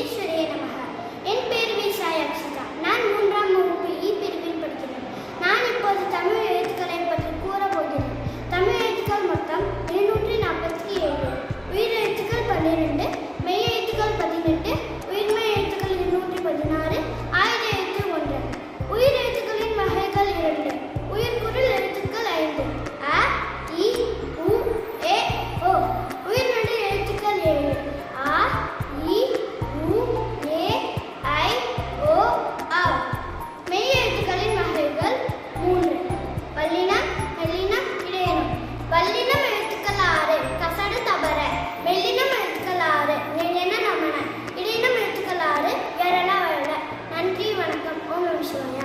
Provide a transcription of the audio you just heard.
விக்னேஸ்வரிய நமக. என் பேர் வி சாய் அக்ஷிதா நான் மூன்றாம் வகுப்பு இ பிரிவில் படிக்கிறேன். நான் இப்போது தமிழ் எழுத்துக்களை பற்றி கூற போகிறேன் தமிழ் எழுத்துக்கள் மொத்தம் இருநூற்றி நாற்பத்தி ஏழு. உயிர் எழுத்துக்கள் பன்னிரெண்டு மெய் எழுத்துக்கள் பதினெட்டு 잠시만요.